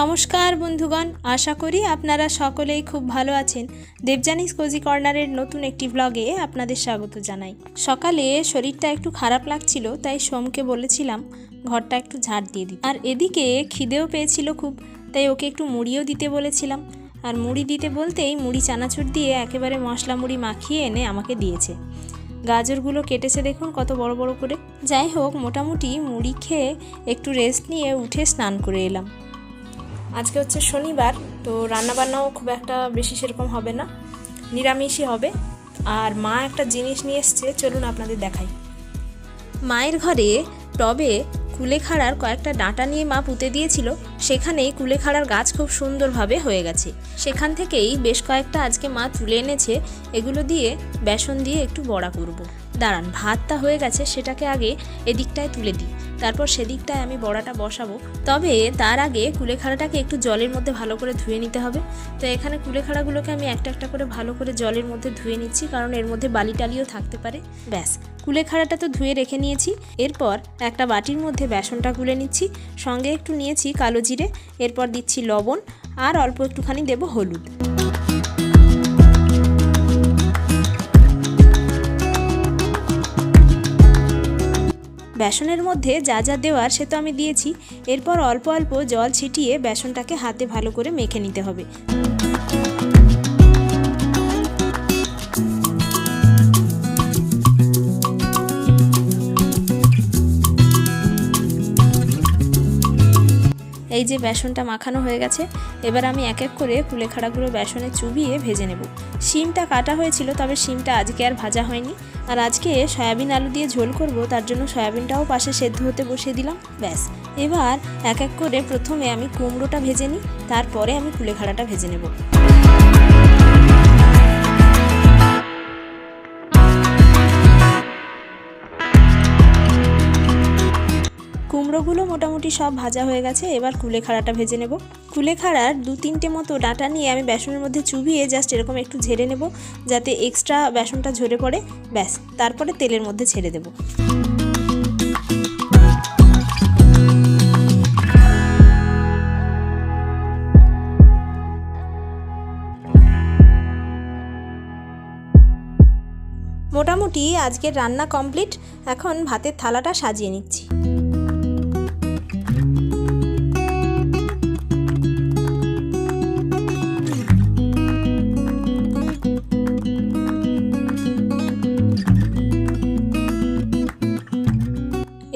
নমস্কার বন্ধুগণ, আশা করি আপনারা সকলেই খুব ভালো আছেন। দেবজানিস কোজি কর্নারের নতুন একটি ব্লগে আপনাদের স্বাগত জানাই। সকালে শরীরটা একটু খারাপ লাগছিল, তাই সোমকে বলেছিলাম, ঘরটা একটু ঝাড় দিয়ে দিই আর এদিকে খিদেও পেয়েছিল খুব, তাই ওকে একটু মুড়িও দিতে বলেছিলাম। আর মুড়ি দিতে বলতেই মুড়ি চানাচুর দিয়ে একেবারে মশলা মুড়ি মাখিয়ে এনে আমাকে দিয়েছে। গাজরগুলো কেটেছে দেখুন কত বড় বড় করে। যাই হোক, মোটামুটি মুড়ি খেয়ে একটু রেস্ট নিয়ে উঠে স্নান করে এলাম। আজকে হচ্ছে শনিবার, তো রান্নাবান্নাও খুব একটা বেশি সেরকম হবে না, নিরামিষই হবে। আর মা একটা জিনিস নিয়ে এসছে, চলুন আপনাদের দেখাই। মায়ের ঘরে টবে কুলেখাড়ার কয়েকটা ডাঁটা নিয়ে মা পুঁতে দিয়েছিল, সেখানেই কুলেখাড়ার গাছ খুব সুন্দরভাবে হয়ে গেছে। সেখান থেকেই বেশ কয়েকটা আজকে মা তুলে এনেছে, এগুলো দিয়ে বেসন দিয়ে একটু বড়া করব। দাঁড়ান, ভাতটা হয়ে গেছে, সেটাকে আগে এদিকটায় তুলে দিই। তারপর সেদিকটায় আমি বড়াটা বসাবো। তবে তার আগে কুলেখাড়াটাকে একটু জলের মধ্যে ভালো করে ধুয়ে নিতে হবে। তো এখানে কুলেখাড়াগুলোকে আমি একটা একটা করে ভালো করে জলের মধ্যে ধুয়ে নিচ্ছি, কারণ এর মধ্যে বালি টালিও থাকতে পারে। ব্যাস, কুলেখাড়াটা তো ধুয়ে রেখে নিয়েছি। এরপর একটা বাটির মধ্যে বেসনটা গুলে নিচ্ছি। সঙ্গে একটু নিয়েছি কালো জিরে, এরপর দিচ্ছি লবণ, আর অল্প একটুখানি দেব হলুদ। বেসনের মধ্যে যা যা দেওয়ার সে তো আমি দিয়েছি। এরপর অল্প অল্প জল ছিটিয়ে বেসনটাকে হাতে ভালো করে মেখে নিতে হবে। এই যে বেসনটা মাখানো হয়ে গেছে, এবার আমি এক এক করে কুলেখাড়াগুলো বেসনে চুবিয়ে ভেজে নেব। শিমটা কাটা হয়েছিল, তবে শিমটা আজকে আর ভাজা হয়নি। আর আজকে সয়াবিন আলু দিয়ে ঝোল করব, তার জন্য সয়াবিনটাও পাশে সেদ্ধ হতে বসিয়ে দিলাম, ব্যাস। এবার এক এক করে প্রথমে আমি কুমড়োটা ভেজে নিই, তারপরে আমি কুলেখাড়াটা ভেজে নেব। কুমড়োগুলো মোটামুটি সব ভাজা হয়ে গেছে, এবার কুলেখাড়াটা ভেজে নেব। কুলেখাড়ার দু তিনটে মতো ডাটা নিয়ে আমি বেসনের মধ্যে চুবিয়ে জাস্ট এরকম একটু ঝেড়ে নেব, যাতে এক্সট্রা বেসনটা ঝরে পড়ে, ব্যাস। তারপরে তেলের মধ্যে ছেড়ে দেব। মোটামুটি আজকের রান্না কমপ্লিট, এখন ভাতের থালাটা সাজিয়ে নিচ্ছি।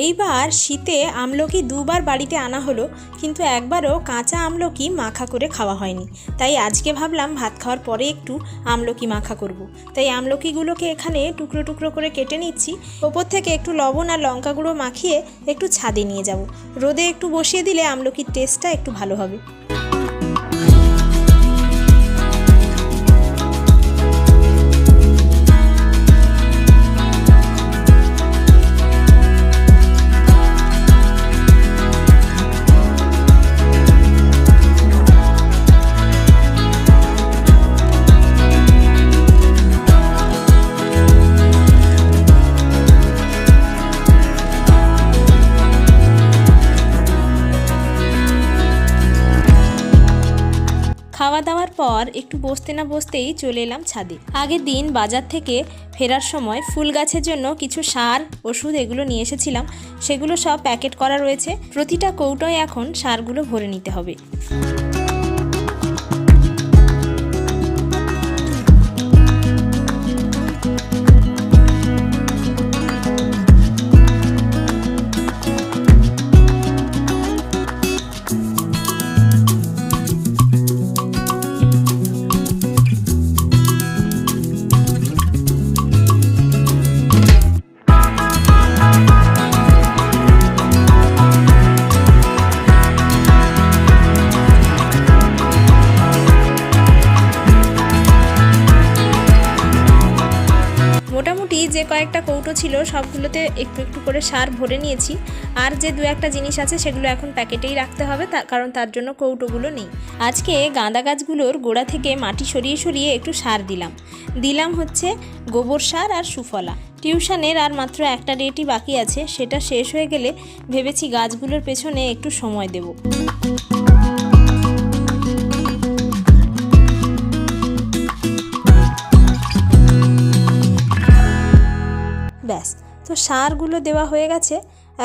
এইবার শীতে আমলকি দুবার বাড়িতে আনা হলো, কিন্তু একবারও কাঁচা আমলকি মাখা করে খাওয়া হয়নি। তাই আজকে ভাবলাম ভাত খাওয়ার পরে একটু আমলকি মাখা করব। তাই আমলকিগুলোকে এখানে টুকরো টুকরো করে কেটে নিচ্ছি। ওপর থেকে একটু লবণ আর লঙ্কা গুঁড়ো মাখিয়ে একটু ছাদে নিয়ে যাব। রোদে একটু বসিয়ে দিলে আমলকির টেস্টটা একটু ভালো হবে। পর একটু বসতে না বসতেই চলে এলাম ছাদে। আগের দিন বাজার থেকে ফেরার সময় ফুল গাছের জন্য কিছু সার, ওষুধ এগুলো নিয়ে এসেছিলাম। সেগুলো সব প্যাকেট করা রয়েছে। প্রতিটা কৌটোয় এখন সারগুলো ভরে নিতে হবে। কয়েকটা কৌটো ছিল, সবগুলোতে একটু একটু করে সার ভরে নিয়েছি। আর যে দু একটা জিনিস আছে সেগুলো এখন প্যাকেটেই রাখতে হবে কারণ তার জন্য কৌটোগুলো নেই। আজকে গাঁদা গাছগুলোর গোড়া থেকে মাটি সরিয়ে সরিয়ে একটু সার দিলাম। দিলাম হচ্ছে গোবর সার আর সুফলা। টিউশনের আর মাত্র একটা ডেটই বাকি আছে, সেটা শেষ হয়ে গেলে ভেবেছি গাছগুলোর পেছনে একটু সময় দেব। তো সারগুলো দেওয়া হয়ে গেছে,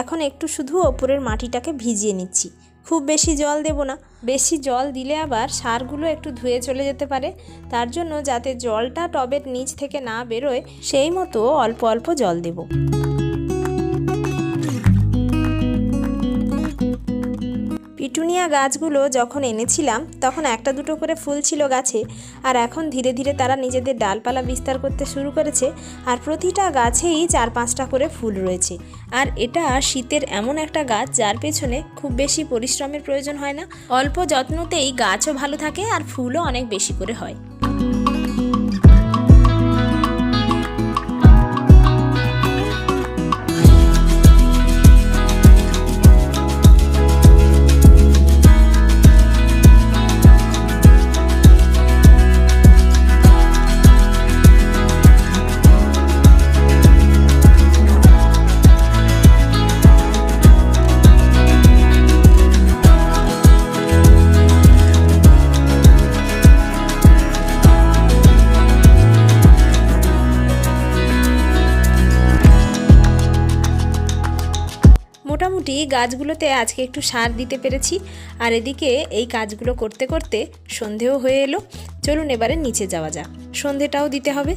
এখন একটু শুধু ওপরের মাটিটাকে ভিজিয়ে নিচ্ছি। খুব বেশি জল দেব না। বেশি জল দিলে আবার সারগুলো একটু ধুয়ে চলে যেতে পারে, তার জন্য যাতে জলটা টবের নিচ থেকে না বেরোয়, সেই মতো অল্প অল্প জল দেবো। পিটুনিয়া গাছগুলো যখন এনেছিলাম, তখন একটা দুটো করে ফুল ছিল গাছে, আর এখন ধীরে ধীরে তারা নিজেদের ডালপালা বিস্তার করতে শুরু করেছে, আর প্রতিটা গাছেই চার পাঁচটা করে ফুল রয়েছে। আর এটা শীতের এমন একটা গাছ যার পেছনে খুব বেশি পরিশ্রমের প্রয়োজন হয় না। অল্প যত্নতেই গাছও ভালো থাকে আর ফুলও অনেক বেশি করে হয়। মোটামুটি গাছগুলোতে আজকে একটু সার দিতে পেরেছি। আর এদিকে এই কাজগুলো করতে করতে সন্ধেও হয়ে এলো। চলুন এবারে নিচে যাওয়া যাক। সন্ধেটাও দিতে হবে।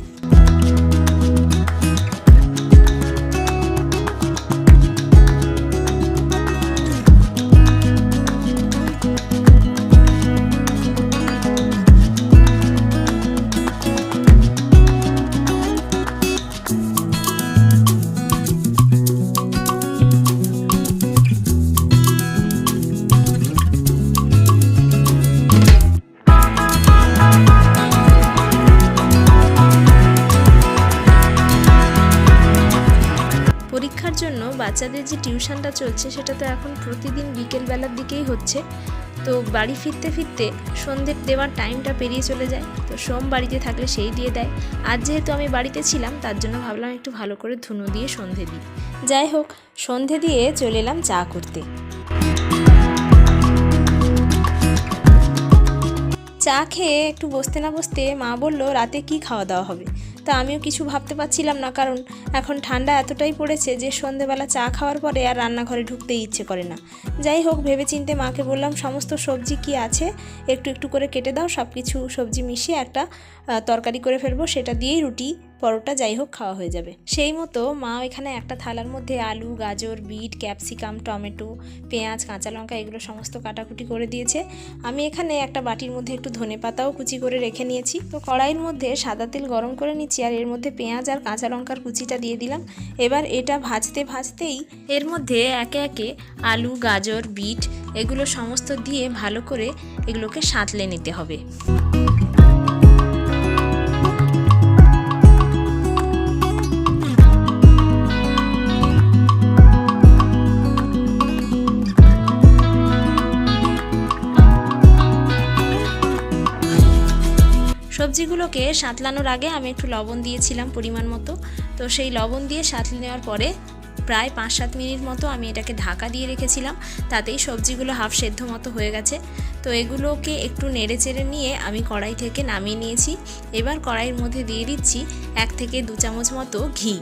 বাচ্চাদের যে টিউশনটা চলছে সেটা তো এখন প্রতিদিন বিকেলবেলার দিকেই হচ্ছে। তো বাড়ি ফিরতে ফিরতে সন্ধ্যে দেওয়ার টাইমটা পেরিয়ে চলে যায়। তো সোম বাড়িতে থাকলে সেই দিয়ে দেয়। আর যেহেতু আমি বাড়িতে ছিলাম, তার জন্য ভাবলাম একটু ভালো করে ধুনো দিয়ে সন্ধে দিই। যাই হোক, সন্ধে দিয়ে চলে এলাম চা করতে। চা খেয়ে একটু বসতে না বসতে মা বলল, রাতে কি খাওয়া দাওয়া হবে? তা আমিও কিছু ভাবতে পারছিলাম না, কারণ এখন ঠান্ডা এতটাই পড়েছে যে সন্ধেবেলা চা খাওয়ার পরে আর রান্নাঘরে ঢুকতেই ইচ্ছে করে না। যাই হোক, ভেবেচিন্তে মাকে বললাম, সমস্ত সবজি কি আছে? একটু একটু করে কেটে দাও সব কিছু সবজি মিশিয়ে একটা তরকারি করে ফেলব, সেটা দিয়েই রুটি পরোটা যাই হোক খাওয়া হয়ে যাবে। সেই মতো মা এখানে একটা থালার মধ্যে আলু, গাজর, বিট, ক্যাপসিকাম, টমেটো, পেঁয়াজ, কাঁচা লঙ্কা এগুলো সমস্ত কাটাকুটি করে দিয়েছে। আমি এখানে একটা বাটির মধ্যে একটু ধনে পাতাও কুচি করে রেখে নিয়েছি। তো কড়াইয়ের মধ্যে সাদা তেল গরম করে নিচ্ছি আর এর মধ্যে পেঁয়াজ আর কাঁচা লঙ্কার কুচিটা দিয়ে দিলাম। এবার এটা ভাজতে ভাজতেই এর মধ্যে একে একে আলু, গাজর, বিট এগুলো সমস্ত দিয়ে ভালো করে এগুলোকে সাঁতলে নিতে হবে। সবজিগুলোকে সাঁতলানোর আগে আমি একটু লবণ দিয়েছিলাম পরিমাণ মতো। তো সেই লবণ দিয়ে সাঁতলে নেওয়ার পরে প্রায় পাঁচ সাত মিনিট মতো আমি এটাকে ঢাকা দিয়ে রেখেছিলাম। তাতেই সবজিগুলো হাফ সেদ্ধ মতো হয়ে গেছে। তো এগুলোকে একটু নেড়ে চেড়ে নিয়ে আমি কড়াই থেকে নামিয়ে নিয়েছি। এবার কড়াইয়ের মধ্যে দিয়ে দিচ্ছি এক থেকে দু চামচ মতো ঘি।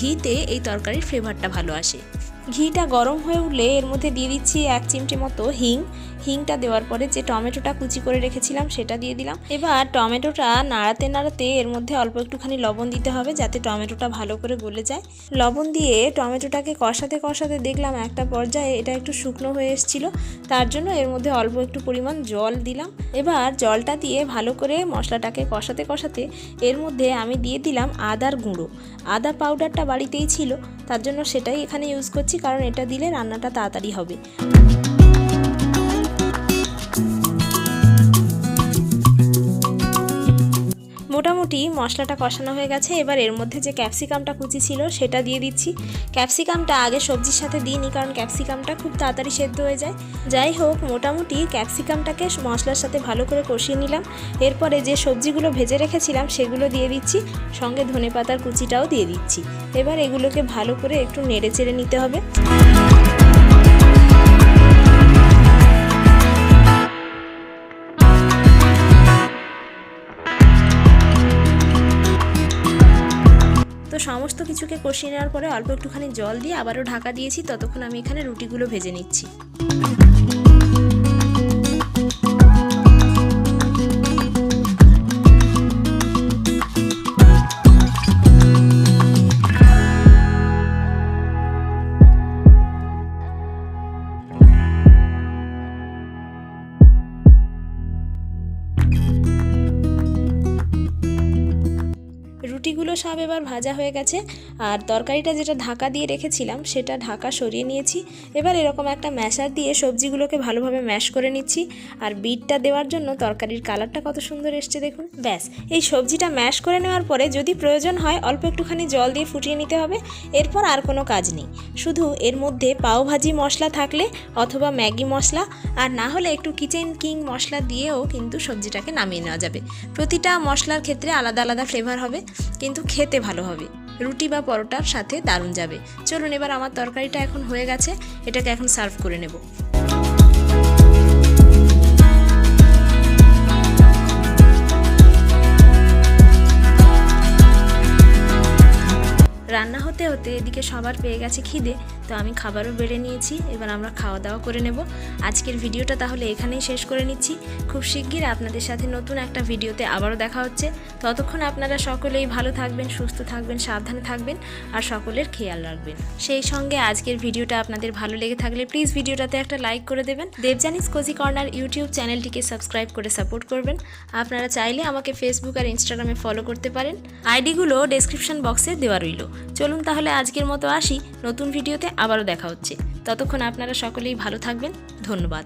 ঘিতে এই তরকারির ফ্লেভারটা ভালো আসে। ঘিটা গরম হয়ে উঠলে এর মধ্যে দিয়ে দিচ্ছি এক চিমটি মতো হিং। হিংটা দেওয়ার পরে যে টমেটোটা কুচি করে রেখেছিলাম সেটা দিয়ে দিলাম। এবার টমেটোটা নাড়াতে নাড়াতে এর মধ্যে অল্প একটুখানি লবণ দিতে হবে যাতে টমেটোটা ভালো করে গলে যায়। লবণ দিয়ে টমেটোটাকে কষাতে কষাতে দেখলাম একটা পর্যায়ে এটা একটু শুকনো হয়ে এসেছিল। তার জন্য এর মধ্যে অল্প একটু পরিমাণ জল দিলাম। এবার জলটা দিয়ে ভালো করে মশলাটাকে কষাতে কষাতে এর মধ্যে আমি দিয়ে দিলাম আদার গুঁড়ো। আদা পাউডারটা বাড়িতেই ছিল, তার জন্য সেটাই এখানে ইউজ করছি, কারণ এটা দিলে রান্নাটা তাড়াতাড়ি হবে। মোটামুটি মশলাটা কষানো হয়ে গেছে। এবার এর মধ্যে যে ক্যাপসিকামটা কুচি ছিল সেটা দিয়ে দিচ্ছি। ক্যাপসিকামটা আগে সবজির সাথে দিইনি কারণ ক্যাপসিকামটা খুব তাড়াতাড়ি সেদ্ধ হয়ে যায়। যাই হোক, মোটামুটি ক্যাপসিকামটাকে মশলার সাথে ভালো করে কষিয়ে নিলাম। এরপরে যে সবজিগুলো ভেজে রেখেছিলাম সেগুলো দিয়ে দিচ্ছি। সঙ্গে ধনে পাতার কুচিটাও দিয়ে দিচ্ছি। এবার এগুলোকে ভালো করে একটু নেড়ে চেড়ে নিতে হবে। সমস্ত কিছুকে কষিয়ে নেওয়ার পরে অল্প একটুখানি জল দিয়ে আবারও ঢাকা দিয়েছি, ততক্ষণ আমি এখানে রুটিগুলো ভেজে নিচ্ছি। রুটিগুলো সব এবার ভাজা হয়ে গেছে। আর তরকারিটা যেটা ঢাকা দিয়ে রেখেছিলাম, সেটা ঢাকা সরিয়ে নিয়েছি। এবার এরকম একটা ম্যাশার দিয়ে সবজিগুলোকে ভালোভাবে ম্যাশ করে নিচ্ছি। আর বিটটা দেওয়ার জন্য তরকারির কালারটা কত সুন্দর এসছে দেখুন। ব্যাস, এই সবজিটা ম্যাশ করে নেওয়ার পরে যদি প্রয়োজন হয়, অল্প একটুখানি জল দিয়ে ফুটিয়ে নিতে হবে। এরপর আর কোনো কাজ নেই। শুধু এর মধ্যে পাও ভাজি মশলা থাকলে অথবা ম্যাগি মশলা। আর না হলে একটু কিচেন কিং মশলা দিয়েও কিন্তু সবজিটাকে নামিয়ে নেওয়া যাবে। প্রতিটা মশলার ক্ষেত্রে আলাদা আলাদা ফ্লেভার হবে। কিন্তু খেতে ভালো হবে। রুটি বা পরোটার সাথে দারুণ যাবে। চলুন এবার আমার তরকারিটা এখন হয়ে গেছে, এটাকে এখন সার্ভ করে নেব। হতে এদিকে সবার পেয়ে গেছে খিদে, তো আমি খাবারও বেড়ে নিয়েছি, এবার আমরা খাওয়া দাওয়া করে নেব। আজকের ভিডিওটা তাহলে এখানেই শেষ করে নিচ্ছি। খুব শিগগির আপনাদের সাথে নতুন একটা ভিডিওতে আবারও দেখা হচ্ছে। ততক্ষণ আপনারা সকলেই ভালো থাকবেন, সুস্থ থাকবেন, সাবধানে থাকবেন আর সকলের খেয়াল রাখবেন। সেই সঙ্গে আজকের ভিডিওটা আপনাদের ভালো লেগে থাকলে প্লিজ ভিডিওটাতে একটা লাইক করে দেবেন। দেবজানিস কোজি কর্নার ইউটিউব চ্যানেলটিকে সাবস্ক্রাইব করে সাপোর্ট করবেন। আপনারা চাইলে আমাকে ফেসবুক আর ইনস্টাগ্রামে ফলো করতে পারেন। আইডিগুলো ডেসক্রিপশন বক্সে দেওয়া রইল। চলুন তাহলে আজকের মতো আসি। নতুন ভিডিওতে আবারও দেখা হচ্ছে। ততক্ষণ আপনারা সকলেই ভালো থাকবেন। ধন্যবাদ।